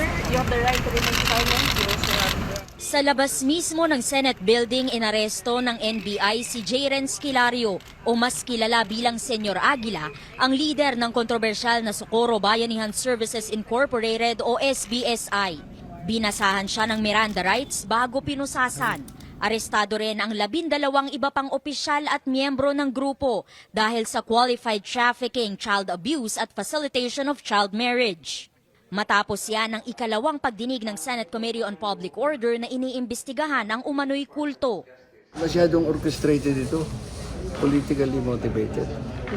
Sir, the right to remain silent. Sa labas mismo ng Senate building, inaresto ng NBI si Jaren Skilario o mas kilala bilang Senyor Aguila, ang leader ng kontrobersyal na Socorro Bayanihan Services Incorporated o SBSI. Binasahan siya ng Miranda rights bago pinusasan. Arestado rin ang labindalawang iba pang opisyal at miyembro ng grupo dahil sa qualified trafficking, child abuse at facilitation of child marriage. Matapos yan ang ikalawang pagdinig ng Senate Committee on Public Order na iniimbestigahan ang umano'y kulto. Masyadong orchestrated ito. Politically motivated.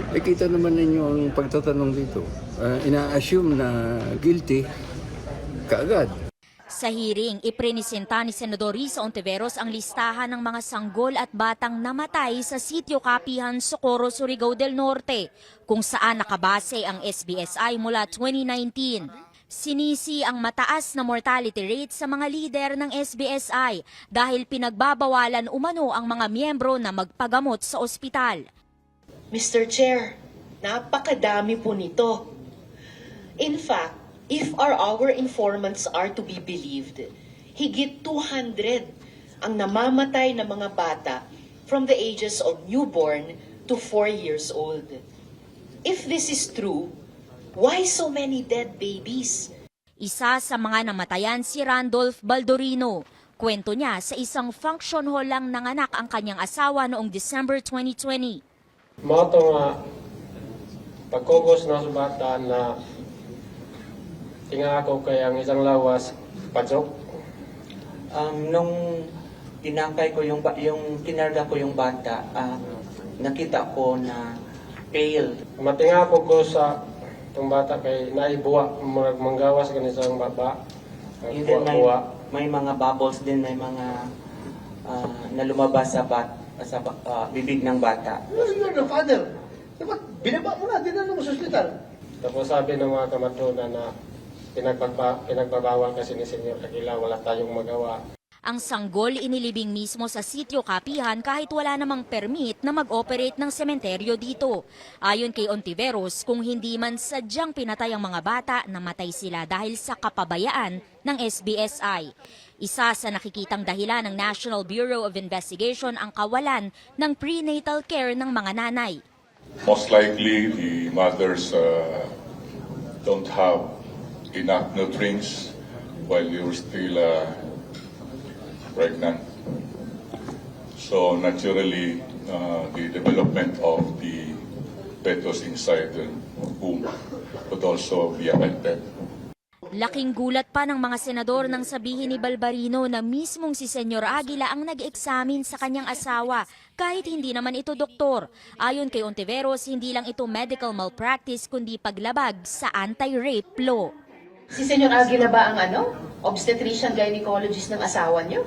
Eh, kita naman ninyo ang pagtatanong dito. Ah, ina-assume na guilty kaagad. Sa hearing, iprinisenta ni Senador Risa Ontiveros ang listahan ng mga sanggol at batang namatay sa sitio Kapihan, Socorro, Surigao del Norte, kung saan nakabase ang SBSI mula 2019. Sinisi ang mataas na mortality rate sa mga lider ng SBSI dahil pinagbabawalan umano ang mga miyembro na magpagamot sa ospital. Mr. Chair, napakadami po nito. In fact, if our our informants are to be believed, higit 200 ang namamatay na mga bata from the ages of newborn to 4 years old. If this is true, why so many dead babies? Isa sa mga namatayan si Randolph Baldorino. Kwento niya sa isang function hall lang nanganak ang kanyang asawa noong December 2020. Mao to nga pagkugos na sa bata na tinga ako kay ang isang lawas padsok. Um, nung tinakay ko yung, yung kinarga ko yung bata, ah, nakita ko na pale. Matinga ako ko sa itong bata kay naibuwa murag manggawas kan isang baba. And then may, Kuha-kuha. may mga bubbles din, may mga ah, na lumabas sa, bat, sa ah, bibig ng bata. You're the father. Dapat binaba mo na, dinala mo sa ospital. Tapos sabi ng mga kamatunan na pinagpagba, pinagbabawal kasi ni Senyor Aguila, wala tayong magawa. Ang sanggol inilibing mismo sa sitio Kapihan kahit wala namang permit na mag-operate ng sementeryo dito. Ayon kay Ontiveros, kung hindi man sadyang pinatay ang mga bata, namatay sila dahil sa kapabayaan ng SBSI. Isa sa nakikitang dahilan ng National Bureau of Investigation ang kawalan ng prenatal care ng mga nanay. Most likely, the mothers uh, don't have enough nutrients while you're still uh, pregnant. So naturally, uh, the development of the fetus inside the womb would also be affected. Laking gulat pa ng mga senador nang sabihin ni Balbarino na mismong si Senyor Aguila ang nag-examine sa kanyang asawa kahit hindi naman ito doktor. Ayon kay Ontiveros, hindi lang ito medical malpractice kundi paglabag sa anti-rape law. Si Senyor Aguila ba ang ano? Obstetrician gynecologist ng asawa niyo?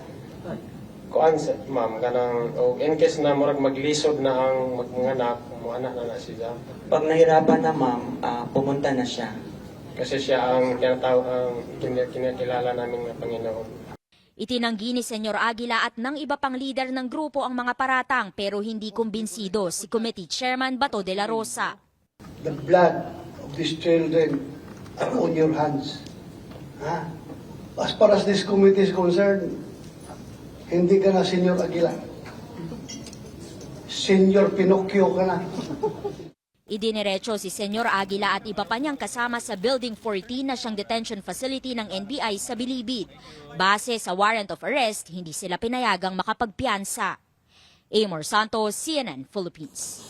Kuan sa ma'am kanang o in case na murag maglisod na ang magnganak, mo anak na na siya. Pag nahirapan na ma'am, ah, pumunta na siya. Kasi siya ang tinatawag ang kin- kinakilala namin ng Panginoon. Itinanggi ni Senyor Aguila at ng iba pang lider ng grupo ang mga paratang pero hindi kumbinsido si Committee Chairman Bato de la Rosa. The blood of these children are on your hands. Ha? As far as this committee is concerned, hindi ka na Senyor Aguilar. Senyor Pinocchio ka na. Idiniretso si Senyor Aguila at iba pa niyang kasama sa Building 14 na siyang detention facility ng NBI sa Bilibid. Base sa warrant of arrest, hindi sila pinayagang makapagpiansa. Amor Santos, CNN Philippines.